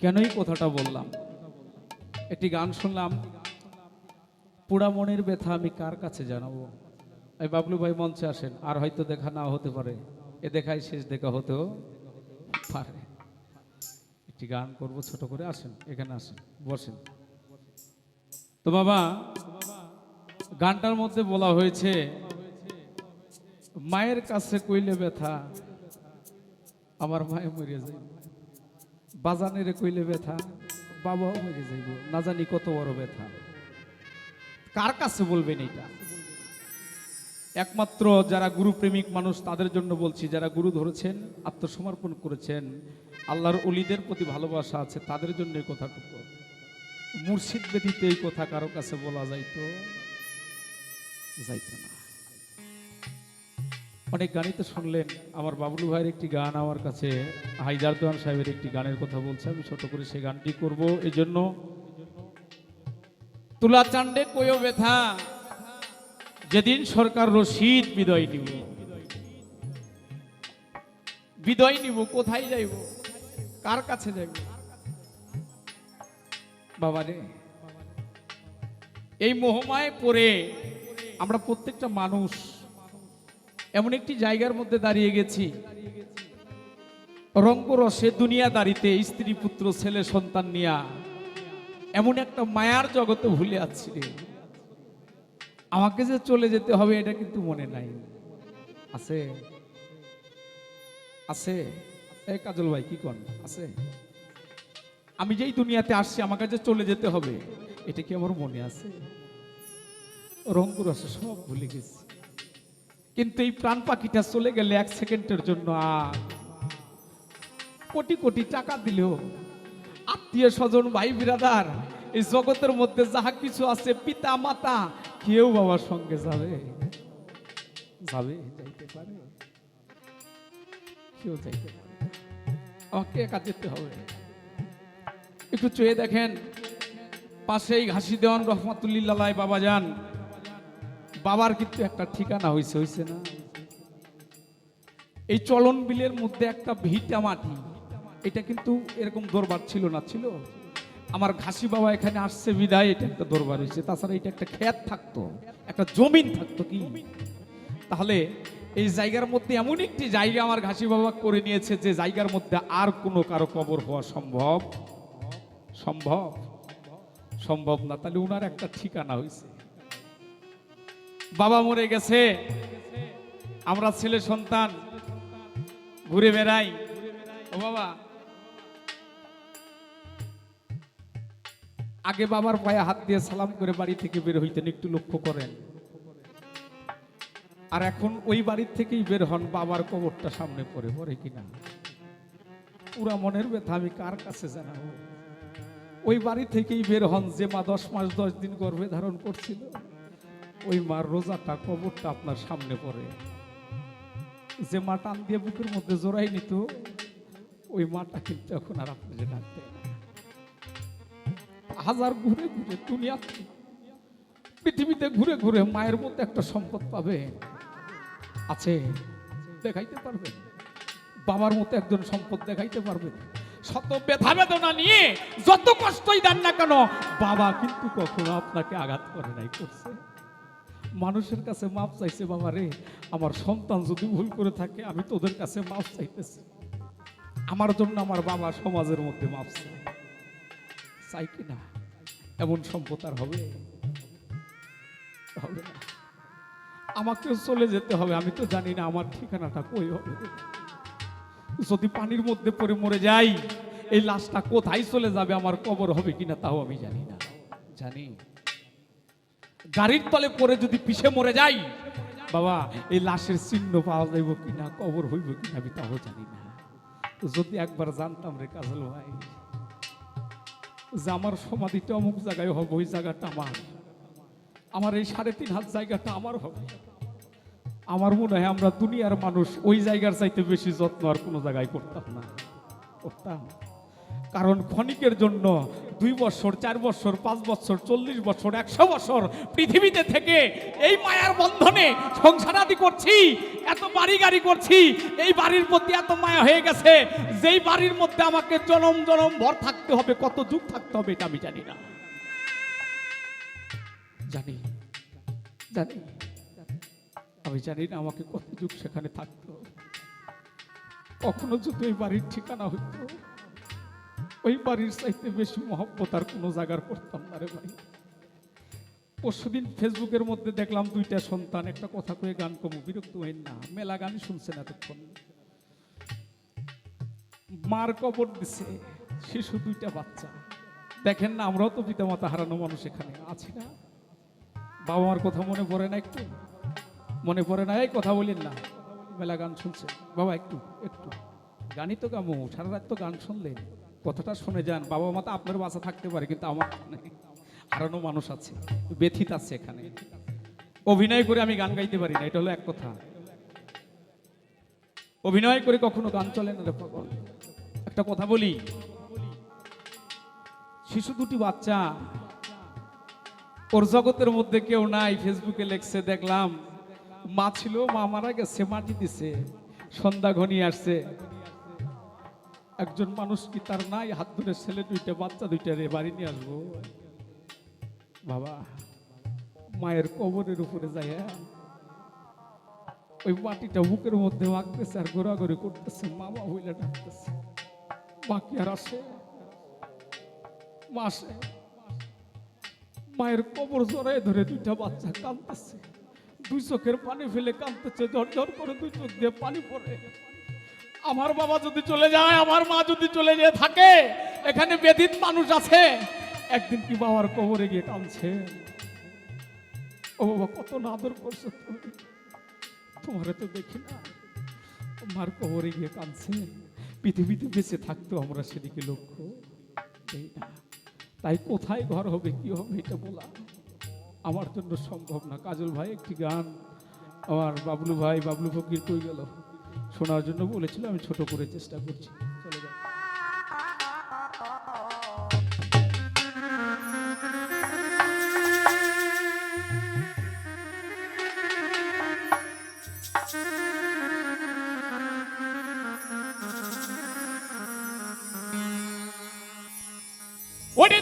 কেনই কথাটা বললাম? একটি গান শুনলাম। পুরা মনের ব্যথা আমি কার কাছে জানাব? এই বাবলু ভাই মঞ্চে আসেন, আর হয়তো দেখা না হতে পারে। এ দেখাই শেষ দেখা হতেও পারে। একটি গান করব ছোট করে, আসেন, এখানে আসেন, বসেন। তো বাবা, গানটার মধ্যে বলা হয়েছে, মায়ের কাছে কইলে ব্যথা, আমার মায়ে মরে যাইব বাজানেরে কইলে ব্যথা বাবাও মরে যাইব, না জানি কত বড় ব্যথা। কার কাছে বলবেন এটা? একমাত্র যারা গুরু প্রেমিক মানুষ, তাদের জন্য বলছি, যারা গুরু ধরেছেন, আত্মসমর্পণ করেছেন, আল্লাহর অলিদের প্রতি ভালোবাসা আছে, তাদের জন্য এই কথাটুকু। মুর্শিদ ব্যতীত এই কথা কারও কাছে বলা যাইতো যাইতো না। অনেক গানই তো শুনলেন। আমার বাবলু ভাইয়ের একটি গান আমার কাছে হাইদার দোয়ান সাহেবের একটি গানের কথা বলছে, আমি ছোট করে সেই গানটি করব এই জন্য তুলা চান্ডে কয়ো ব্যথা, যেদিন সরকার রশিদ বিদয় নিব। বিদয় নিব, কোথায় যাইব? কার কাছে যাইব? বাবা রে, এই মোহমায় পড়ে আমরা প্রত্যেকটা মানুষ এমন একটি জায়গার মধ্যে দাঁড়িয়ে গেছি। রঙ্গরসে দুনিয়াদারিতে স্ত্রী, পুত্র, ছেলে, সন্তান নিয়া এমন একটা মায়ার জগতে ভুলে আছি রে। আমাকে যে চলে যেতে হবে এটা কিন্তু মনে নাই। আছে? আছে? এই কাজল ভাই, কি কন? আছে? আমি যেই দুনিয়াতে আসছি, আমাকে যে চলে যেতে হবে, এটা কি আমার মনে আছে? রঙ্গরসে সব ভুলে গেছি। কিন্তু এই প্রাণ পাখিটা চলে গেলে এক সেকেন্ডের জন্য আর কোটি কোটি টাকা দিলেও আত্মীয় স্বজন, ভাই বিরাদার, এই জগতের মধ্যে যাহা কিছু আছে, পিতা, মাতা, কেউ বাবার সঙ্গে যাবে? যাবে? যাইতে পারে? কেউ যাইতে আমাকে একা যেতে হবে। একটু চয়ে দেখেন, পাশেই ঘাসি দেওয়ান রহমাতুল্লিল্লাহ বাবা যান। বাবার কিন্তু একটা ঠিকানা হয়েছে হয়েছে না? এই চলন বিলের মধ্যে একটা ভিটা মাটি, এটা কিন্তু এরকম দরবার ছিল না, ছিল? আমার ঘাসি বাবা এখানে আসছে, বিদায়, এটা একটা দরবার হয়েছে তাছাড়া এটা একটা ক্ষেত থাকতো, একটা জমিন থাকতো কি? তাহলে এই জায়গার মধ্যে এমন একটি জায়গা আমার ঘাসি বাবা করে নিয়েছে যে জায়গার মধ্যে আর কোনো কারও কবর হওয়া সম্ভব? সম্ভব? সম্ভব না। তাহলে উনার একটা ঠিকানা হয়েছে বাবা মরে গেছে। আমরা ছেলে সন্তান, ঘুরে বেড়াই। ও বাবা। আগে বাবার পায়ে হাত দিয়ে সালাম করে বাড়ি থেকে বের হইতেন, একটু লক্ষ্য করেন। আর এখন ওই বাড়ির থেকেই বের হন, বাবার কবরটা সামনে পড়ে পড়ে কিনা। পুরা মনের ব্যথা, আমি কার কাছে জানাব? ওই বাড়ি থেকেই বের হন যে মা দশ মাস দশ দিন গর্ভে ধারণ করছিল। ওই মার রোজাটা কবরটা আপনার সামনে পড়ে। যে মা টান দিয়ে বুকের মধ্যে জোড়াই নিত, ওই মাটা কিন্তু এখন আর আপনি যে ডাকতে হাজার ঘুরে ঘুরে দুনিয়াতে, পৃথিবীতে ঘুরে ঘুরে মায়ের মধ্যে একটা সম্পদ পাবে। আছে, দেখাইতে পারবেন বাবার মতো একজন সম্পদ দেখাইতে পারবেন শত ব্যথা বেদনা নিয়ে যত কষ্টই দেন না কেন, বাবা কিন্তু কখনো আপনাকে আঘাত করে নাই, করছে। মানুষের কাছে মাপ চাইছে বাবা রে, আমার সন্তান যদি ভুল করে থাকে, আমি তোদের কাছে মাপ চাইতেছি। আমার জন্য আমার বাবা সমাজের মধ্যে মাপ চাই চাই কি না? এমন সম্পদ আর হবে? হবে আমাকেও চলে যেতে হবে, আমি তো জানি না আমার ঠিকানাটা কই হবে। যদি পানির মধ্যে পড়ে মরে যাই, এই লাশটা কোথায় চলে যাবে, আমার কবর হবে কিনা তাও আমি জানি না। জানি? গাড়ির তলে পরে যদি পিছে মরে যাই, বাবা, এই লাশের চিহ্ন পাওয়া যাইব কিনা, কবর হইব কিনা, আমি তাও জানি না। যদি একবার জানতাম রে কাজল ভাই, যে আমার সমাধিটা অমুক জায়গায় হবে, ওই জায়গাটা আমার। আমার এই সাড়ে তিন হাত জায়গাটা আমার হবে। আমার মনে হয় আমরা দুনিয়ার মানুষ ওই জায়গার চাইতে বেশি যত্ন আর কোনো জায়গায় করতাম না। করতাম। কারণ ক্ষণিকের জন্য দুই বছর, চার বছর, পাঁচ বছর, চল্লিশ বছর, একশো বছর পৃথিবীতে থেকে এই মায়ার বন্ধনে সংসারাদি করছি, এত বাড়ি গাড়ি করছি, এই বাড়ির প্রতি এত মায়া হয়ে গেছে, যেই বাড়ির মধ্যে আমাকে জনম জনম ভর থাকতে হবে, কত যুগ থাকতে হবে এটা আমি জানি না। জানি জানি, আমি জানি না আমাকে কত যুগ সেখানে থাকতে, কখনো যদি এই বাড়ির ঠিকানা হইতো। ওই বাড়ির চাইতে বেশি মহব্বত আর কোনো জায়গার করতাম না রে ভাই। পরশুদিন ফেসবুকের মধ্যে দেখলাম দুইটা সন্তান, একটা কথা কয়ে গান কমু, বিরক্ত হইন না, মেলা গানই শুনছেন এতক্ষণ। মার কবর দিছে, শিশু দুইটা বাচ্চা। দেখেন না, আমরাও তো পিতা মাতা হারানো মানুষ এখানে, আছি না। বাবা মার কথা মনে পড়ে না একটু? মনে পড়ে না, এই কথা বলিন না। মেলা গান শুনছে। বাবা, একটু একটু। গানই তো গামো, সারা রাত তো গান শুনলেন কথাটা শুনে যান, বাবা মা তো আপনার বাসা থাকতে পারে, কিন্তু আমার হারানো মানুষ আছে, ব্যথিত আছে এখানে। অভিনয় করে আমি গান গাইতে পারি না, এটা হলো এক কথা। অভিনয় করে কখনো গান চলে না একটা কথা বলি। শিশু দুটি বাচ্চা। ওর জগতের মধ্যে কেউ নাই, ফেসবুকে লেখছে, দেখলাম, মা ছিল, মা মারা গেছে, মাটি দিছে, সন্ধ্যা ঘনিয়ে আসছে। একজন মানুষ কি তার নাই? হাত ধরে ছেলে দুইটা, বাচ্চা দুইটা রে, বাড়ি নিয়ে আসব? বাবা, মায়ের কবরের উপরে যায় ওই মাটিটা বুকের মধ্যে মাখতেছে আর ঘোরাঘুরি করতেছে মামা হইলে ডাকতেছে। বাকি আর আসে? মাসে মায়ের কবর জড়ায় ধরে দুইটা বাচ্চা কাঁদতেছে। দুই চোখের পানি ফেলে কাঁদতেছে, ঝরঝর করে দুই চোখ দিয়ে পানি পড়ে। আমার বাবা যদি চলে যায়, আমার মা যদি চলে যেয়ে থাকে, এখানে বেদিত মানুষ আছে। একদিন কি বাবার কবরে গিয়ে কাঁদছে? ও বাবা, কত না আদর করছ তুমি। তোমারে তো দেখি না। মার কবরে গিয়ে কাঁদছে। পৃথিবীতে বেঁচে থাকতো আমরা সেদিকে লক্ষ্য দেই না। তাই কোথায় ঘর হবে, কি হবে, এটা বলা আমার জন্য সম্ভব না। কাজল ভাই, একটি গান। আমার বাবলু ভাই, বাবলু ফকির কই গেল? শোনার জন্য বলেছিল আমি ছোট করে চেষ্টা করছি। চলে যাও। ওরে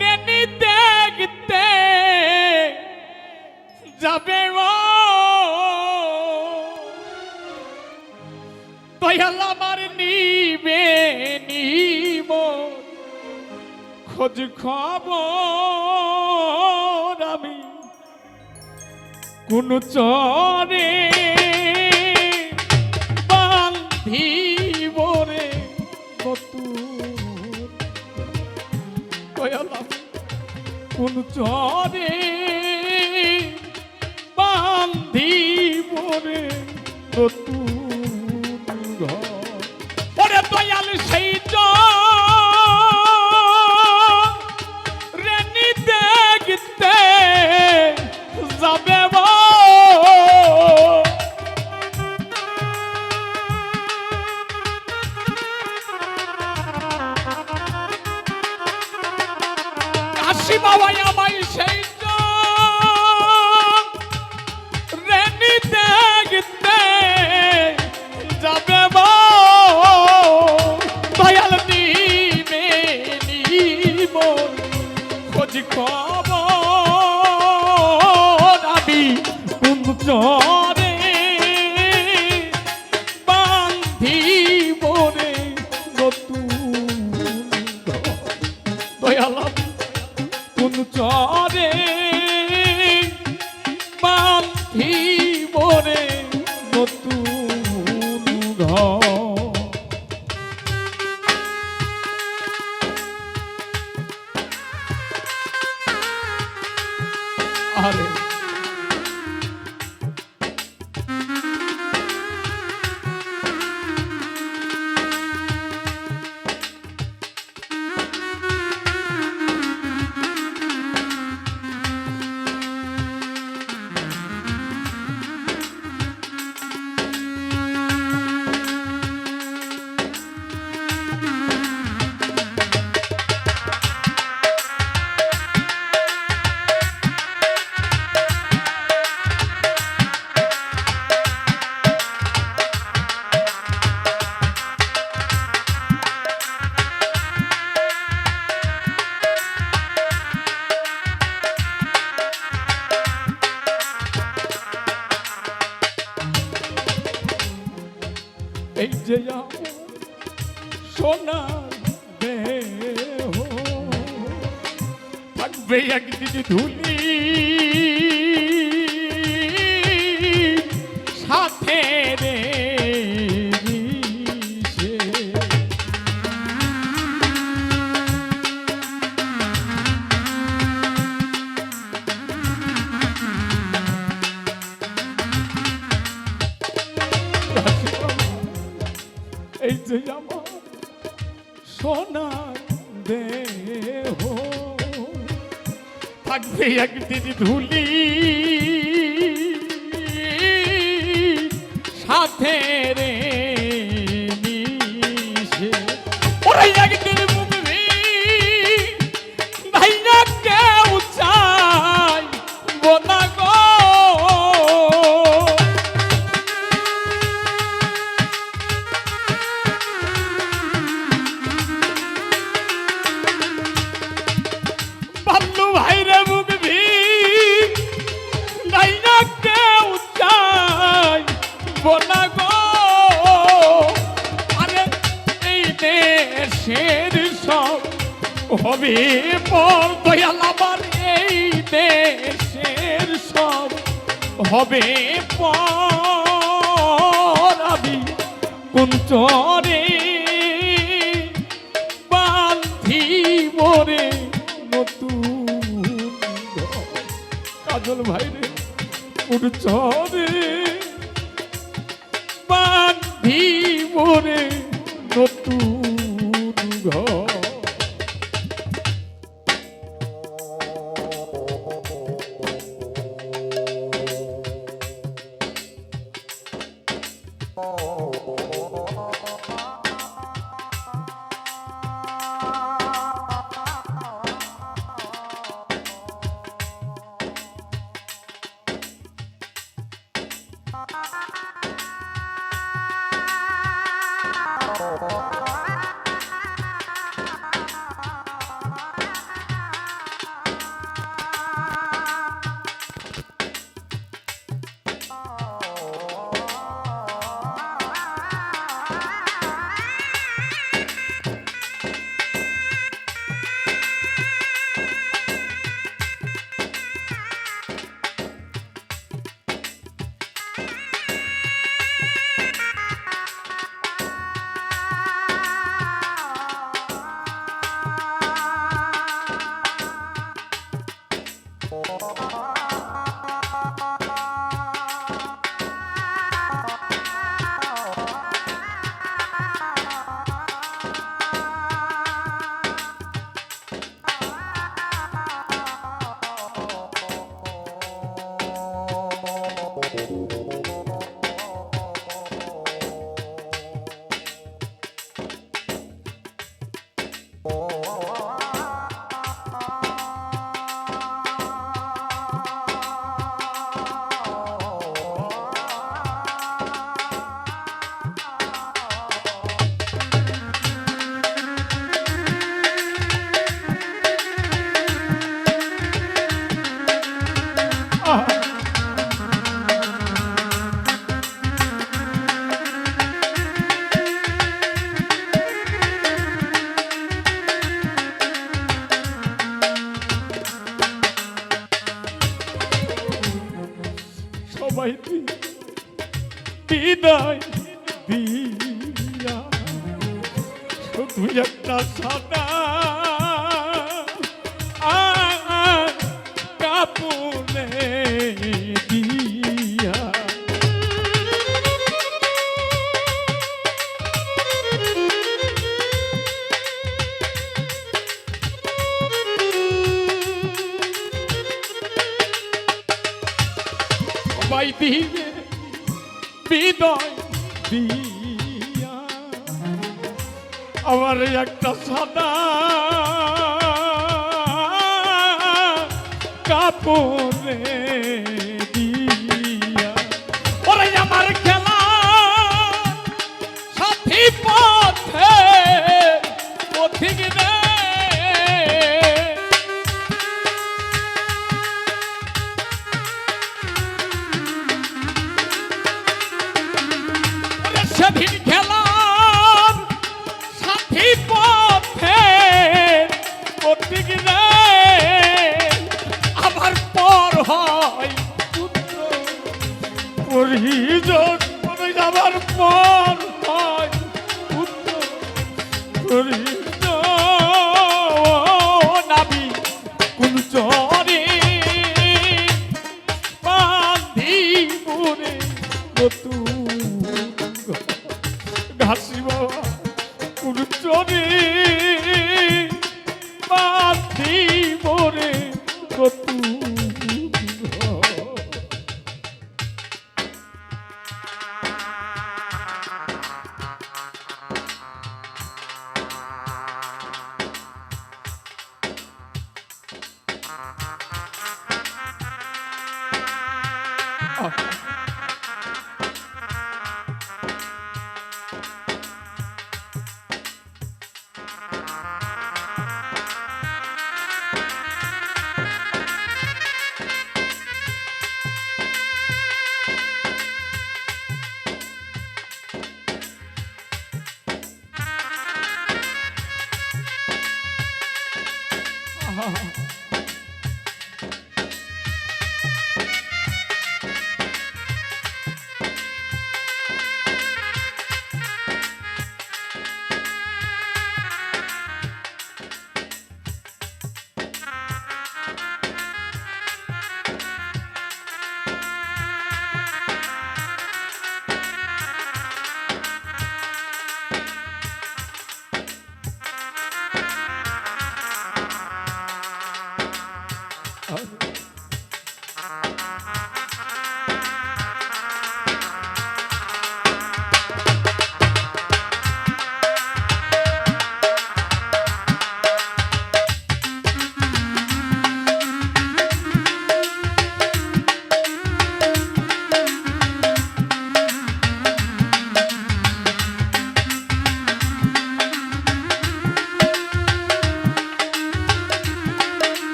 রেনি দেখতে যাবে দয়াল আমার নিবে নিব। খোঁজ খবর আমি কোন চরে বান্ধিব কোন চরে বান্ধি মরে নতুন ঘর। ওরে দয়াল সেই রেনি খোঁজ আমি কোন এই যে সোনার দেহ। থাকবে একদিন ধুলি। সাথে রে থাকবে একদিন ধুলি সাথে হবে পর দয়াল আমার এই দেশের সব হবে পর আমি কুঞ্চরে বান্ধি মোরে নতুন। কাজল ভাই রে উঠছরে বান্ধি মোরে নতুন Oh, বিদায় দিয়া। শুধু একটা সাদা কাপুনে দিয়া। সবাই দিবে। দিয়া। আমার একটা সাদা কাপড়ে Sorry.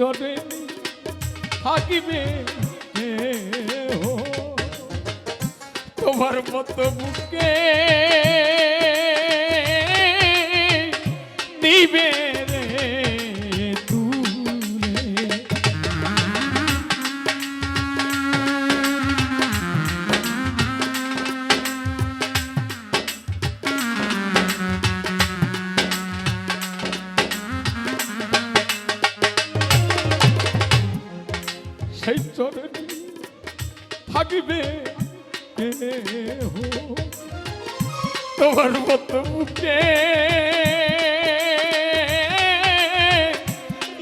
চরে থাকিবে তোমার মতো বুকে সেই চরণে থাকিবে তোমার মতো মুখে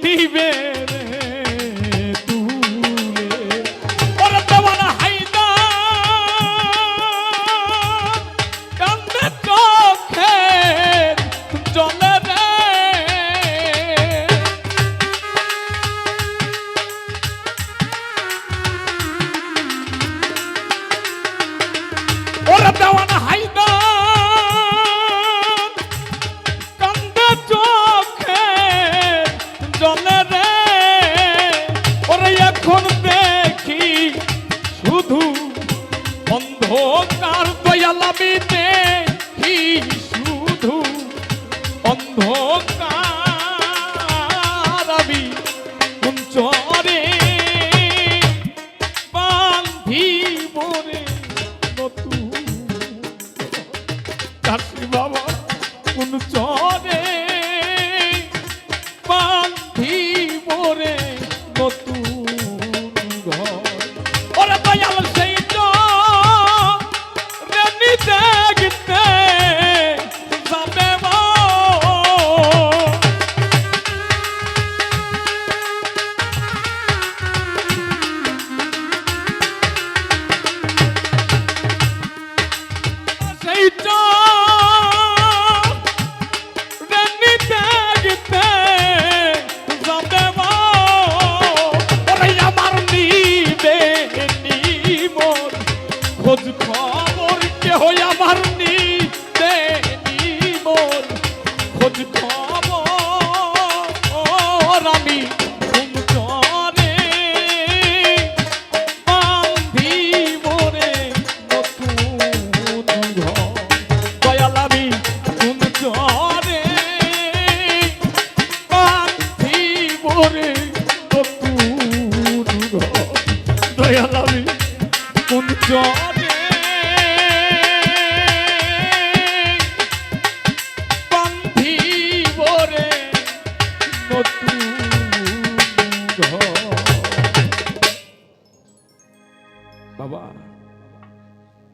দিবে